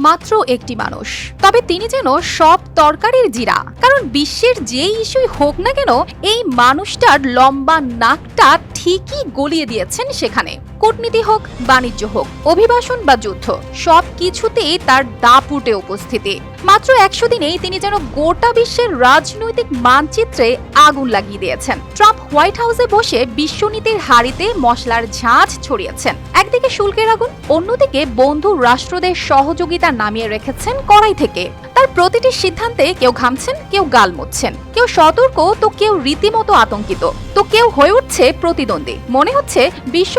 মাত্র একটি মানুষ। তবে তিনি যেন সব তরকারির জিরা। কারণ বিশ্বের যে ইস্যুই হোক না কেন, এই মানুষটার লম্বা নাকটা ঠিকই গলিয়ে দিয়েছেন সেখানে। কূটনীতি হোক, বাণিজ্য হোক, অভিবাসন বা যুদ্ধ, সব কিছুতেই তার দাপুটে উপস্থিতি। মাত্র একশো দিনেই তিনি যেন গোটা বিশ্বের রাজনৈতিক মানচিত্রে আগুন লাগিয়ে দিয়েছেন। ট্রাম্প হোয়াইট হাউসে বসে বিশ্বনীতির হাড়িতে মশলার ঝাঁঝ ছড়িয়েছেন। একদিকে শুল্কের আগুন, অন্যদিকে বন্ধু রাষ্ট্রদের সহযোগিতা নামিয়ে রেখেছেন কড়াই থেকে। তার প্রতিটি সিদ্ধান্তে কেউ ঘামছেন, কেউ গাল মুচ্ছেন কেউ সতর্ক, তো কেউ রীতিমতো আতঙ্কিত। তো কেউ হয়ে উঠছে প্রতিদ্বন্দ্বী। মনে হচ্ছে বিশ্ব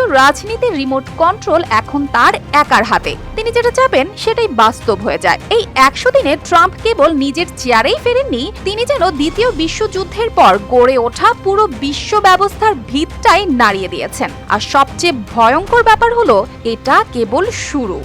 রাজনীতির রিমোট কন্ট্রোল এখন তার একার হাতে। তিনি যেটা চাবেন, সেটাই বাস্তব হয়ে যায়। এই একশো দিনে ট্রাম্প কেবল নিজের চেয়ারেই ফেরেননি, তিনি যেন দ্বিতীয় বিশ্বযুদ্ধের পর গড়ে ওঠা পুরো বিশ্ব ব্যবস্থার ভিতটাই নাড়িয়ে দিয়েছেন। আর সবচেয়ে ভয়ঙ্কর ব্যাপার হলো, এটা কেবল শুরু।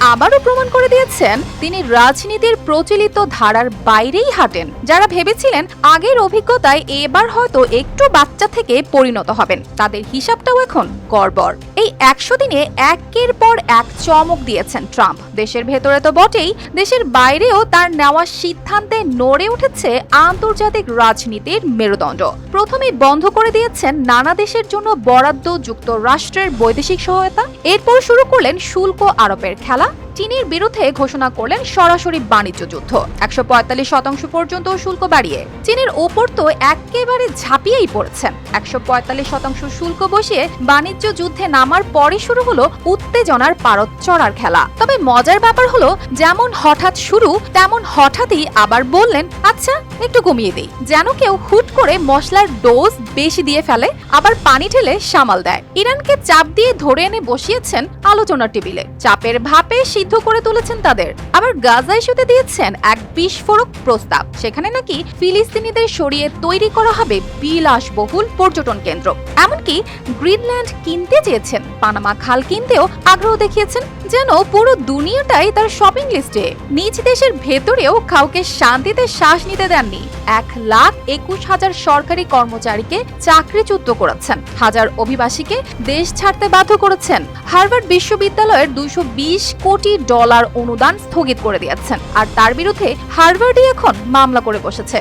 আবারও প্রমাণ করে দিয়েছেন তিনি রাজনীতির প্রচলিত ধারার বাইরেই হাঁটেন। যারা ভেবেছিলেন আগের অভিজ্ঞতায় এবার হয়তো একটু বাচ্চা থেকে পরিণত হবেন, তাদের হিসাবটাও এখন গড়বড়। এই একশো দিনে একের পর এক চমক দিয়েছেন ট্রাম্প। দেশের ভেতরে তো বটেই, দেশের বাইরেও তার নেওয়া সিদ্ধান্তে নড়ে উঠেছে আন্তর্জাতিক রাজনীতির মেরুদণ্ড। প্রথমে বন্ধ করে দিয়েছেন নানা দেশের জন্য বরাদ্দ যুক্তরাষ্ট্রের বৈদেশিক সহায়তা, এরপর শুরু করলেন শুল্ক আরোপের খেলা চীনের বিরুদ্ধে ঘোষণা করলেন সরাসরি বাণিজ্য যুদ্ধ। একশো পঁয়তাল্লিশ শতাংশ পর্যন্ত শুল্ক বাড়িয়ে চীনের ওপর তো একেবারে ঝাঁপিয়েই পড়েছেন একশো পঁয়তাল্লিশ শতাংশ শুল্ক বসিয়ে বাণিজ্য যুদ্ধে নামার পরে শুরু হলো উত্তেজনার পারদ চড়ার খেলা। তবে মজার ব্যাপার হলো, যেমন হঠাৎ শুরু, তেমন হঠাৎই আবার বললেন আচ্ছা একটু কমিয়ে দিই। যেন কেউ হুট করে মশলার ডোজ বেশি দিয়ে ফেলে, আবার পানি ঢেলে সামাল দেয়। ইরানকে চাপ দিয়ে ধরে এনে বসিয়েছেন আলোচনার টেবিলে। চাপের ভাপে সিদ্ধ করে তুলেছেন তাদের। আবার গাজা ইস্যুতে দিয়েছেন এক বিস্ফোরক প্রস্তাব। সেখানে নাকি ফিলিস্তিনিদের সরিয়ে তৈরি করা হবে বিলাসবহুল পর্যটন কেন্দ্র। এমনকি গ্রিনল্যান্ড কিনতে চেয়েছেন। পানামা খাল কিনতেও আগ্রহ দেখিয়েছেন যেন পুরো দুনিয়াটাই তার শপিং লিস্টে। নিজ দেশের ভেতরেও কাউকে শান্তিতে শ্বাস নিতে দেননি। এক লাখ একুশ হাজার সরকারি কর্মচারীকে চাকরিচ্যুত করেছেন। হাজার অভিবাসীকে দেশ ছাড়তে বাধ্য করেছেন। হার্ভার্ড বিশ্ববিদ্যালয়ের দুইশো বিশ কোটি ডলার অনুদান স্থগিত করে দিয়েছেন। আর তার বিরুদ্ধে হার্ভার্ডই এখন মামলা করে বসেছে।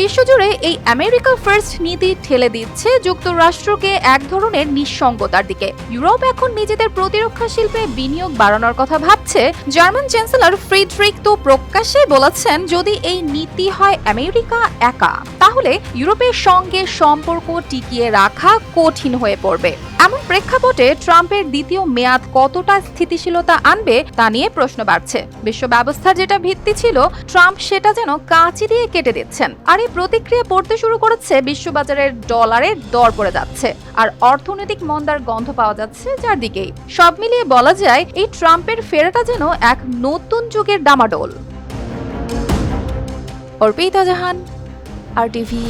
বিশ্বজুড়ে এই আমেরিকা ফার্স্ট নীতি ঠেলে দিচ্ছে যুক্তরাষ্ট্রকে এক ধরনের নিঃসঙ্গতার দিকে। ইউরোপ এখন নিজেদের প্রতিরক্ষা শিল্পে বিনিয়োগ বাড়ানোর কথা ভাবছে। জার্মান চ্যান্সেলর ফ্রিডরিক তো প্রকাশ্যে বলেছেন, যদি এই নীতি হয় আমেরিকা একা, তাহলে ইউরোপের সঙ্গে সম্পর্ক টিকিয়ে রাখা কঠিন হয়ে পড়বে। এমন প্রেক্ষাপটে ট্রাম্পের দ্বিতীয় মেয়াদ কতটা স্থিতিশীলতা আনবে তা নিয়ে প্রশ্ন বাড়ছে। বিশ্ব ব্যবস্থার যেটা ভিত্তি ছিল, ট্রাম্প সেটা যেন কাঁচি দিয়ে কেটে দিচ্ছেন। আর এই প্রতিক্রিয়া পড়তে শুরু করেছে বিশ্ববাজারের ডলারের দর পড়ে যাচ্ছে। আর অর্থনৈতিক মন্দার গন্ধ পাওয়া যাচ্ছে চারদিকেই। সব মিলিয়ে বলা যায়, এই ট্রাম্পের ফেরাটা যেন এক নতুন যুগের ডামাডোল। অর্পিতা জাহান, আর টিভি।